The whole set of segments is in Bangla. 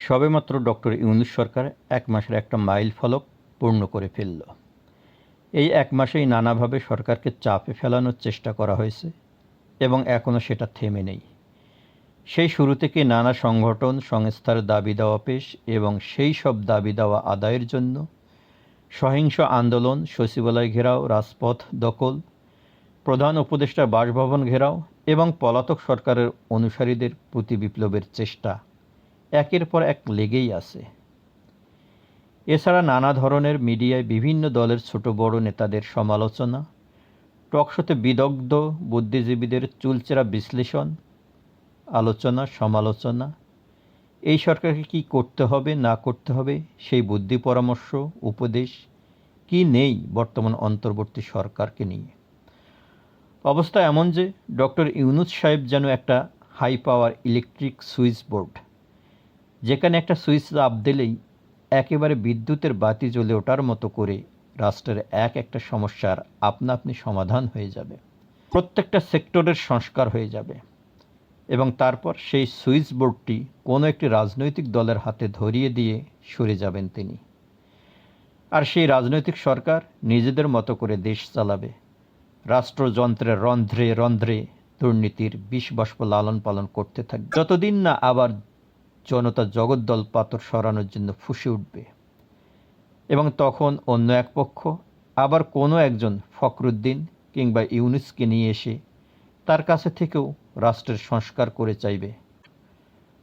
সবেমাত্র ডক্টর ইউনুস সরকার এক মাসের একটা মাইল ফলক পূর্ণ করে ফেলল। এই এক মাসেই নানাভাবে সরকারকে চাপে ফেলানোর চেষ্টা করা হয়েছে এবং এখনও সেটা থেমে নেই। সেই শুরু থেকে নানা সংগঠন, সংস্থার দাবি দেওয়া পেশ এবং সেই সব দাবি দেওয়া আদায়ের জন্য সহিংস আন্দোলন, সচিবালয় ঘেরাও, রাজপথ দখল, প্রধান উপদেষ্টার বাসভবন ঘেরাও এবং পলাতক সরকারের অনুসারীদের প্রতি বিপ্লবের চেষ্টা একের পর এক লেগেই আছে। এছাড়া নানা ধরনের মিডিয়ায় বিভিন্ন দলের ছোট বড় নেতাদের সমালোচনা, টকশোতে বিদগ্ধ বুদ্ধিজীবীদের চুলচেরা বিশ্লেষণ, আলোচনা, সমালোচনা, এই সরকারকে কি করতে হবে, না করতে হবে, সেই বুদ্ধি পরামর্শ, উপদেশ কি নেই বর্তমান অন্তর্বর্তী সরকারকে নিয়ে। অবস্থা এমন যে ডক্টর ইউনুস সাহেব যেন একটা high power electric switch board যেখানে একটা সুইচ চাপ দিলেই একেবারে বিদ্যুতের বাতি জ্বলে ওঠার মতো করে রাষ্ট্রের এক একটা সমস্যার আপনা আপনি সমাধান হয়ে যাবে। প্রত্যেকটা সেক্টরের সংস্কার হয়ে যাবে এবং তারপর সেই সুইচ বোর্ডটি কোনো একটি রাজনৈতিক দলের হাতে ধরিয়ে দিয়ে সরে যাবেন তিনি। আর সেই রাজনৈতিক সরকার নিজেদের মতো করে দেশ চালাবে। রাষ্ট্রযন্ত্রের রন্ধ্রে রন্ধ্রে দুর্নীতির বিষ বাষ্প লালন পালন করতে থাকবে। যতদিন না আবার জনতা জগদ্দল পাথর সরানোর জন্য ফুসে উঠবে। এবং তখন অন্য এক পক্ষ, আবার কোনো একজন ফখরুদ্দিন কিংবা ইউনুসকে নিয়ে এসে তার কাছে থেকেও রাষ্ট্রের সংস্কার করে চাইবে।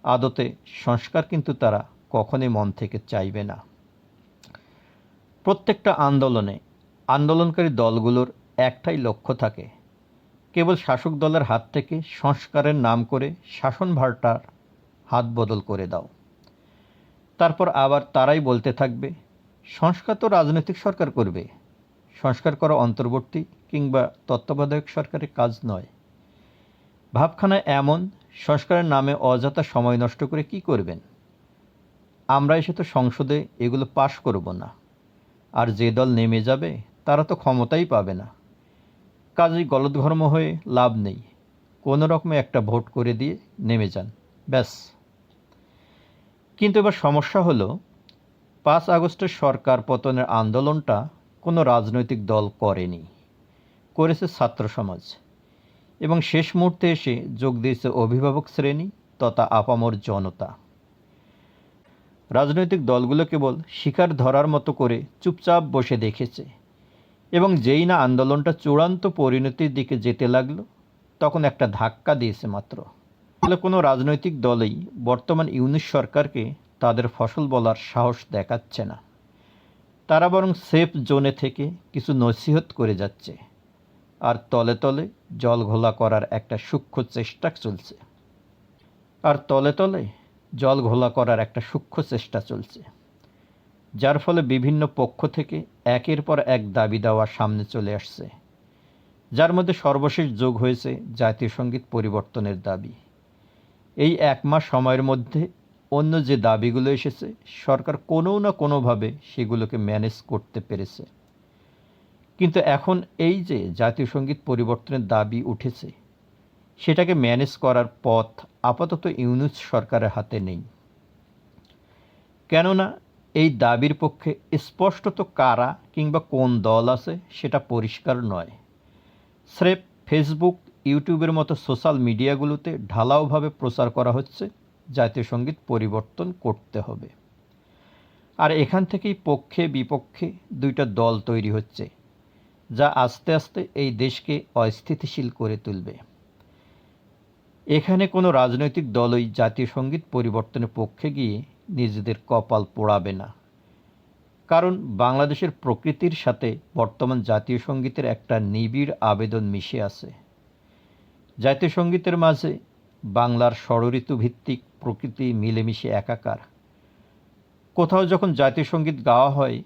আদতে সংস্কার কিন্তু তারা কখনই মন থেকে চাইবে না। প্রত্যেকটা আন্দোলনে আন্দোলনকারী দলগুলোর একটাই লক্ষ্য থাকে। কেবল শাসক দলের হাত থেকে সংস্কারের নাম করে শাসনভারটার হাত বদল করে দাও। তারপর আবার তারাই বলতে থাকবে, সংস্কার তো রাজনৈতিক সরকার করবে। সংস্কার করা অন্তর্বর্তী কিংবা তত্ত্বাবধায়ক সরকারের কাজ নয়। ভাবখানা এমন, সংস্কারের নামে অযথা সময় নষ্ট করে কি করবেন? আমরা এসে তো সংসদে এগুলো পাশ করব না। আর যে দল নেমে যাবে, তারা তো ক্ষমতাই পাবে না। কাজেই গলদঘর্ম হয়ে লাভ নেই। কোনো রকমে একটা ভোট করে দিয়ে নেমে যান। ব্যাস। কিন্তু এবার সমস্যা হলো, পাঁচ আগস্টের সরকার পতনের আন্দোলনটা কোনো রাজনৈতিক দল করেনি, করেছে ছাত্র সমাজ। এবং শেষ মুহূর্তে এসে যোগ দিয়েছে অভিভাবক শ্রেণি তথা আপামর জনতা। রাজনৈতিক দলগুলো কেবল শিকার ধরার মতো করে চুপচাপ বসে দেখেছে। এবং যেই না আন্দোলনটা চূড়ান্ত পরিণতির দিকে যেতে লাগল, তখন একটা ধাক্কা দিয়েছে মাত্র। ফলে কোনো রাজনৈতিক দলেই বর্তমান ইউনিশ সরকারকে তাদের ফসল বলার সাহস দেখাচ্ছে না। তারা বরং সেফ জোনে থেকে কিছু নসিহত করে যাচ্ছে আর তলে তলে জল ঘোলা করার একটা সূক্ষ্ম চেষ্টা চলছে। আর তলে তলে জল ঘোলা করার একটা সূক্ষ্ম চেষ্টা চলছে, যার ফলে বিভিন্ন পক্ষ থেকে একের পর এক দাবি দেওয়া সামনে চলে আসছে, যার মধ্যে সর্বশেষ যোগ হয়েছে জাতীয় সংগীত পরিবর্তনের দাবি। এই এক মাস সময়ের মধ্যে অন্য যে দাবিগুলো এসেছে, সরকার কোনো না কোনোভাবে সেগুলোকে ম্যানেজ করতে পেরেছে। কিন্তু এখন এই যে জাতীয় সংগীত পরিবর্তনের দাবি উঠেছে, সেটাকে ম্যানেজ করার পথ আপাতত ইউনুস সরকারের হাতে নেই। কেননা এই দাবির পক্ষে স্পষ্টত কারা কিংবা কোন দল আছে সেটা পরিষ্কার নয়। স্রেফ ফেসবুক ইউটিউবের মতো সোশ্যাল মিডিয়াগুলোতে ঢালাওভাবে প্রচার করা হচ্ছে, জাতীয় সংগীত পরিবর্তন করতে হবে। আর এখান থেকেই পক্ষে, বিপক্ষে দুইটা দল তৈরি হচ্ছে, যা আস্তে আস্তে এই দেশকে অস্থিতিশীল করে তুলবে। এখানে কোনো রাজনৈতিক দলই জাতীয় সংগীত পরিবর্তনের পক্ষে গিয়ে নিজেদের কপাল পোড়াবে না। কারণ বাংলাদেশের প্রকৃতির সাথে বর্তমান জাতীয় সঙ্গীতের একটা নিবিড় আবেদন মিশে আছে। জাতীয় সঙ্গীতের মাঝে বাংলার ষড়ঋতু ভিত্তিক প্রকৃতি মিলেমিশে একাকার। কোথাও যখন জাতীয় সংগীত গাওয়া হয়,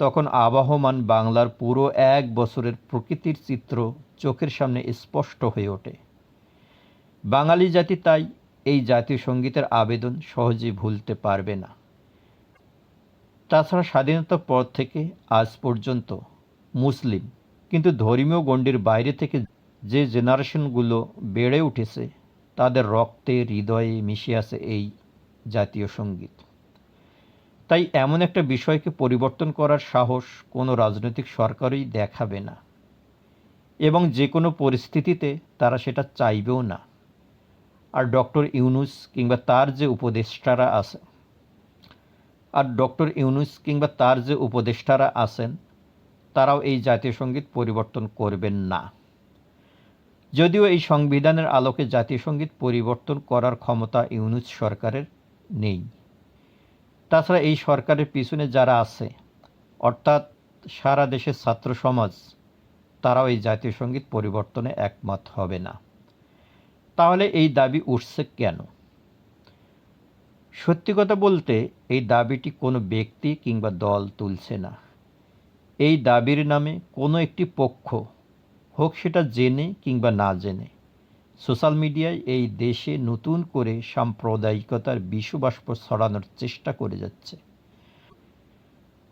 তখন আবাহমান বাংলার পুরো এক বছরের প্রকৃতির চিত্র চোখের সামনে স্পষ্ট হয়ে ওঠে। বাঙালি জাতি তাই এই জাতীয় সঙ্গীতের আবেদন সহজেই ভুলতে পারবে না। তাছাড়া স্বাধীনতার পর থেকে আজ পর্যন্ত মুসলিম, কিন্তু ধর্মীয় গণ্ডির বাইরে থেকে যে জেনারেশনগুলো বেড়ে উঠেছে, তাদের রক্তে হৃদয়ে মিশে আছে এই জাতীয় সংগীত। তাই এমন একটা বিষয়কে পরিবর্তন করার সাহস কোনো রাজনৈতিক সরকারই দেখাবে না এবং যে কোনো পরিস্থিতিতে তারা সেটা চাইবেও না। আর ডক্টর ইউনুস কিংবা তার যে উপদেষ্টারা আছে আর ডক্টর ইউনুস কিংবা তার যে উপদেষ্টারা আছেন, তারাও এই জাতীয় সংগীত পরিবর্তন করবেন না। যদিও এই সংবিধানের আলোকে জাতীয় সংগীত পরিবর্তন করার ক্ষমতা ইউনুস সরকারের নেই। তাছাড়া এই সরকারের পিছনে যারা আছে, অর্থাৎ সারা দেশের ছাত্র সমাজ, তারাও এই জাতীয় সংগীত পরিবর্তনে একমত হবে না। তাহলে এই দাবি উঠছে কেন? সত্যি কথা বলতে, এই দাবিটি কোনো ব্যক্তি কিংবা দল তুলছে না। এই দাবির নামে কোনো একটি পক্ষ হোক সেটা জেনে কিংবা না জেনে। সোশ্যাল মিডিয়ায় এই দেশে নতুন করে সাম্প্রদায়িকতার বিশ্ববাষ্প ছড়ানোর চেষ্টা করে যাচ্ছে।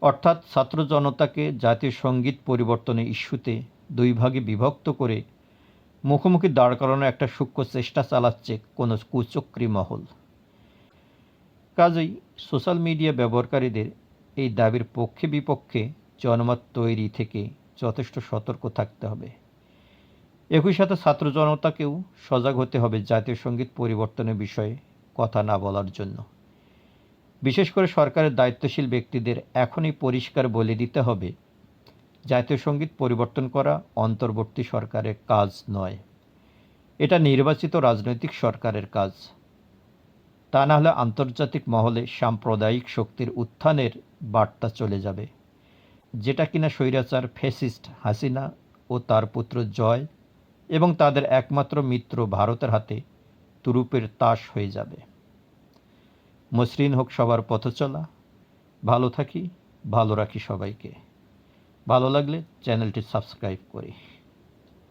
অর্থাৎ ছাত্র জনতাকে জাতীয় সংগীত পরিবর্তনের ইস্যুতে দুই ভাগে বিভক্ত করে মুখোমুখি দাঁড় করানোর একটা সূক্ষ্ম চেষ্টা চালাচ্ছে কোনো কুচক্রী মহল। কাজেই সোশ্যাল মিডিয়া ব্যবহারকারীদের এই দাবির পক্ষে বিপক্ষে জনমত তৈরি থেকে যথেষ্ট সতর্ক থাকতে হবে। একই সাথে ছাত্র জনতাকেও সজাগ হতে হবে জাতীয় সংগীত পরিবর্তনের বিষয়ে কথা না বলার জন্য। বিশেষ করে সরকারের দায়িত্বশীল ব্যক্তিদের এখনই পরিষ্কার বলে দিতে হবে, জাতীয় সংগীত পরিবর্তন করা অন্তর্বর্তী সরকারের কাজ নয়। এটা নির্বাচিত রাজনৈতিক সরকারের কাজ। তা না হলে আন্তর্জাতিক মহলে সাম্প্রদায়িক শক্তির উত্থানের বার্তা চলে যাবে। যেটা কিনা স্বৈরাচার ফেসিস্ট হাসিনা ও তার পুত্র জয় এবং তাদের একমাত্র মিত্র ভারতের হাতে তুরুপের তাস হয়ে যাবে। মসৃণ হোক সবার পথ চলা। ভালো থাকি, ভালো রাখি সবাইকে। ভালো লাগলে চ্যানেলটি সাবস্ক্রাইব করি।